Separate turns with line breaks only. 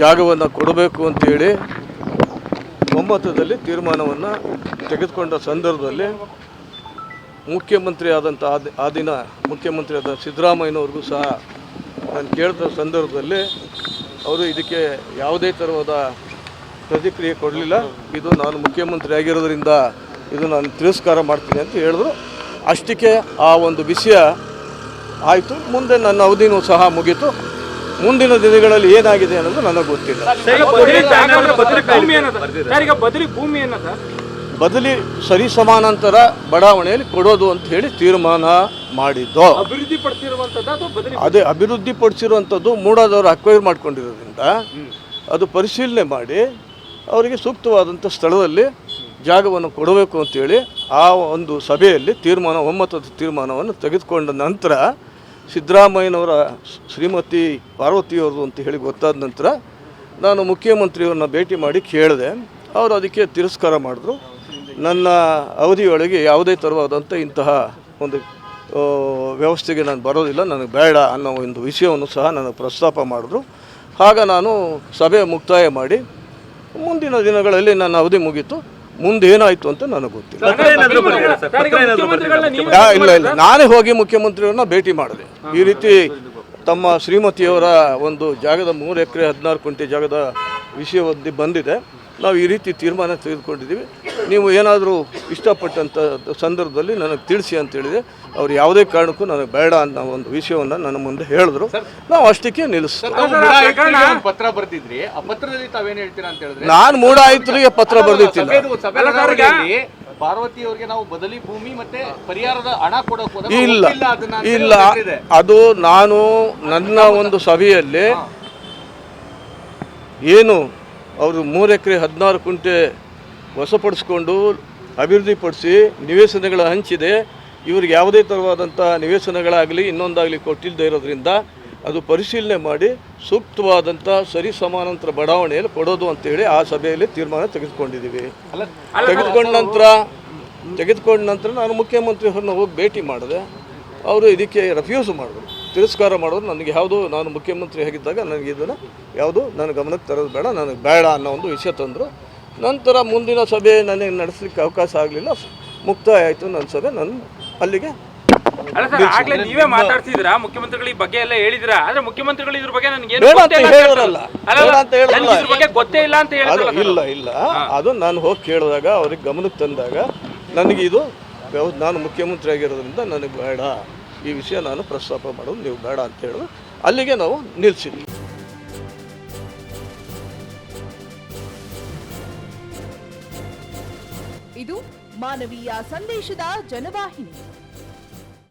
ಜಾಗವನ್ನು ಕೊಡಬೇಕು ಅಂತೇಳಿ ಒಮ್ಮತದಲ್ಲಿ ತೀರ್ಮಾನವನ್ನು ತೆಗೆದುಕೊಂಡ ಸಂದರ್ಭದಲ್ಲಿ ಮುಖ್ಯಮಂತ್ರಿ ಆದಂಥ ಆ ದಿನ ಮುಖ್ಯಮಂತ್ರಿ ಆದ ಸಿದ್ದರಾಮಯ್ಯನವ್ರಿಗೂ ಸಹ ನಾನು ಕೇಳಿದ ಸಂದರ್ಭದಲ್ಲಿ ಅವರು ಇದಕ್ಕೆ ಯಾವುದೇ ಥರವಾದ ಪ್ರತಿಕ್ರಿಯೆ ಕೊಡಲಿಲ್ಲ. ಇದು ನಾನು ಮುಖ್ಯಮಂತ್ರಿ ಆಗಿರೋದ್ರಿಂದ ಇದು ನಾನು ತಿರಸ್ಕಾರ ಮಾಡ್ತೀನಿ ಅಂತ ಹೇಳಿದ್ರು. ಅಷ್ಟಕ್ಕೆ ಆ ಒಂದು ವಿಷಯ ಆಯಿತು. ಮುಂದೆ ನನ್ನ ಅವಧಿನೂ ಸಹ ಮುಗೀತು. ಮುಂದಿನ ದಿನಗಳಲ್ಲಿ ಏನಾಗಿದೆ ಅನ್ನೋದು ನನಗೆ ಗೊತ್ತಿಲ್ಲ.
ಬದಲಿ ಭೂಮಿ ಸರ್ ಈಗ ಬದಲಿ
ಸರಿ ಸಮಾನಾಂತರ ಬಡಾವಣೆಯಲ್ಲಿ ಕೊಡೋದು ಅಂತ ಹೇಳಿ ತೀರ್ಮಾನ ಮಾಡಿದ್ದು.
ಅಭಿವೃದ್ಧಿ
ಅದೇ ಅಭಿವೃದ್ಧಿ ಪಡಿಸಿರುವಂಥದ್ದು ಮೂಡಾದವರು ಅಕ್ವೈರ್ ಮಾಡ್ಕೊಂಡಿರೋದ್ರಿಂದ ಅದು ಪರಿಶೀಲನೆ ಮಾಡಿ ಅವರಿಗೆ ಸೂಕ್ತವಾದಂಥ ಸ್ಥಳದಲ್ಲಿ ಜಾಗವನ್ನು ಕೊಡಬೇಕು ಅಂತೇಳಿ ಆ ಒಂದು ಸಭೆಯಲ್ಲಿ ತೀರ್ಮಾನ ಒಮ್ಮತದ ತೀರ್ಮಾನವನ್ನು ತೆಗೆದುಕೊಂಡ ನಂತರ ಸಿದ್ದರಾಮಯ್ಯನವರ ಶ್ರೀಮತಿ ಪಾರ್ವತಿಯವರು ಅಂತ ಹೇಳಿ ಗೊತ್ತಾದ ನಂತರ ನಾನು ಮುಖ್ಯಮಂತ್ರಿಯವ್ರನ್ನ ಭೇಟಿ ಮಾಡಿ ಕೇಳಿದೆ. ಅವರು ಅದಕ್ಕೆ ತಿರಸ್ಕಾರ ಮಾಡಿದ್ರು. ನನ್ನ ಅವಧಿಯೊಳಗೆ ಯಾವುದೇ ಥರವಾದಂಥ ಇಂತಹ ಒಂದು ವ್ಯವಸ್ಥೆಗೆ ನಾನು ಬರೋದಿಲ್ಲ. ನನಗೆ ಬೇಡ ಅನ್ನೋ ಒಂದು ವಿಷಯವನ್ನು ಸಹ ನನಗೆ ಪ್ರಸ್ತಾಪ ಮಾಡಿದ್ರು. ಆಗ ನಾನು ಸಭೆ ಮುಕ್ತಾಯ ಮಾಡಿ ಮುಂದಿನ ದಿನಗಳಲ್ಲಿ ನನ್ನ ಅವಧಿ ಮುಗೀತು. ಮುಂದೆ ಏನಾಯ್ತು ಅಂತ ನನಗೆ ಗೊತ್ತಿಲ್ಲ. ಇಲ್ಲ ಇಲ್ಲ. ನಾನೇ ಹೋಗಿ ಮುಖ್ಯಮಂತ್ರಿಯವ್ರನ್ನ ಭೇಟಿ ಮಾಡಿದೆ ಈ ರೀತಿ ತಮ್ಮ ಶ್ರೀಮತಿಯವರ ಒಂದು ಜಾಗದ ಮೂರು ಎಕರೆ ಹದಿನಾರು ಕುಂಟೆ ಜಾಗದ ವಿಷಯ ಬಂದಿದೆ. ನಾವು ಈ ರೀತಿ ತೀರ್ಮಾನ ತೆಗೆದುಕೊಂಡಿದ್ದೀವಿ. ನೀವು ಏನಾದರೂ ಇಷ್ಟಪಟ್ಟಂಥ ಸಂದರ್ಭದಲ್ಲಿ ನನಗೆ ತಿಳಿಸಿ ಅಂತೇಳಿದೆ ಅವ್ರು ಯಾವುದೇ ಕಾರಣಕ್ಕೂ ನನಗೆ ಬೇಡ ಅನ್ನೋ ಒಂದು ವಿಷಯವನ್ನು ನನ್ನ ಮುಂದೆ ಹೇಳಿದ್ರು. ನಾವು ಅಷ್ಟಕ್ಕೆ
ಒಂದು ಪತ್ರ ಬರ್ತಿದ್ರಿ ಆ ಪತ್ರದಲ್ಲಿ ತಾವೇನ್ ಹೇಳ್ತೀರಾ ಅಂತ ಹೇಳಿದ್ರೆ?
ನಾನು ಮೂಡ ಆಯುಕ್ತರಿಗೆ ಪತ್ರ ಬರ್ದಿತ್ತಿಲ್ಲ
ಪಾರ್ವತಿ ಅವರಿಗೆ ನಾವು ಬದಲಿ ಭೂಮಿ ಮತ್ತೆ ಪರಿಹಾರದ ಹಣ ಕೊಡೋಕೆ
ಇಲ್ಲ. ಇಲ್ಲ. ಅದು ನಾನು ನನ್ನ ಒಂದು ಸಭೆಯಲ್ಲಿ ಏನು ಅವರು ಮೂರು ಎಕರೆ ಹದಿನಾರು ಕುಂಟೆ ವಶಪಡಿಸ್ಕೊಂಡು ಅಭಿವೃದ್ಧಿಪಡಿಸಿ ನಿವೇಶನಗಳ ಹಂಚಿದೆ. ಇವ್ರಿಗೆ ಯಾವುದೇ ಥರವಾದಂಥ ನಿವೇಶನಗಳಾಗಲಿ ಇನ್ನೊಂದಾಗಲಿ ಕೊಟ್ಟಿಲ್ಲದೆ ಇರೋದ್ರಿಂದ ಅದು ಪರಿಶೀಲನೆ ಮಾಡಿ ಸೂಕ್ತವಾದಂಥ ಸರಿ ಸಮಾನಾಂತರ ಬಡಾವಣೆಯಲ್ಲಿ ಕೊಡೋದು ಅಂತೇಳಿ ಆ ಸಭೆಯಲ್ಲಿ ತೀರ್ಮಾನ ತೆಗೆದುಕೊಂಡಿದ್ದೀವಿ. ತೆಗೆದುಕೊಂಡ ನಂತರ ತೆಗೆದುಕೊಂಡ ನಂತರ ನಾನು ಮುಖ್ಯಮಂತ್ರಿ ಅವ್ರನ್ನ ಹೋಗಿ ಭೇಟಿ ಮಾಡಿದೆ. ಅವರು ಇದಕ್ಕೆ ರೆಫ್ಯೂಸ್ ಮಾಡಿದ್ರು. ತಿರಸ್ಕಾರ ಮಾಡೋದು ನನಗೆ ಯಾವುದು ನಾನು ಮುಖ್ಯಮಂತ್ರಿ ಆಗಿದ್ದಾಗ ನನಗೆ ಇದನ್ನು ಯಾವುದು ನನ್ನ ಗಮನಕ್ಕೆ ತರೋದು ಬೇಡ ನನಗೆ ಬೇಡ ಅನ್ನೋ ಒಂದು ವಿಷಯ ತಂದರು. ನಂತರ ಮುಂದಿನ ಸಭೆ ನನಗೆ ನಡೆಸಲಿಕ್ಕೆ ಅವಕಾಶ ಆಗಲಿಲ್ಲ. ಮುಕ್ತಾಯ ಆಯಿತು ನನ್ನ ಸಭೆ ನಾನು ಅಲ್ಲಿಗೆ
ಆಗ್ಲೇ ನೀವೇ ಮಾತಾಡ್ತಿದ್ರ ಮುಖ್ಯಮಂತ್ರಿಗಳು ಈ ಬಗ್ಗೆ ಎಲ್ಲ ಹೇಳಿದಿರಾ ಆದ್ರೆ ಮುಖ್ಯಮಂತ್ರಿಗಳು ಇದ್ರ ಬಗ್ಗೆ ನನಗೆ ಇದ್ರ ಬಗ್ಗೆ ಗೊತ್ತೇ ಇಲ್ಲ ಅಂತ ಹೇಳಿದ್ರಲ್ಲ
ಇಲ್ಲ ಇಲ್ಲ. ಅದು ನಾನು ಹೋಗಿ ಕೇಳಿದಾಗ ಅವ್ರಿಗೆ ಗಮನಕ್ಕೆ ತಂದಾಗ ನನಗೆ ಇದು ನಾನು ಮುಖ್ಯಮಂತ್ರಿ ಆಗಿರೋದ್ರಿಂದ ನನಗೆ ಬೇಡ. ಈ ವಿಷಯ ನಾನು ಪ್ರಸ್ತಾಪ ಮಾಡೋದು ನೀವು ಬೇಡ ಅಂತ ಹೇಳಿದ್ರು ಅಲ್ಲಿಗೆ ನಾವು ನಿಲ್ಲಿಸಿದ್ವಿ
ಇದು ಮಾನವೀಯ ಸಂದೇಶದ ಜನವಾಹಿನಿ.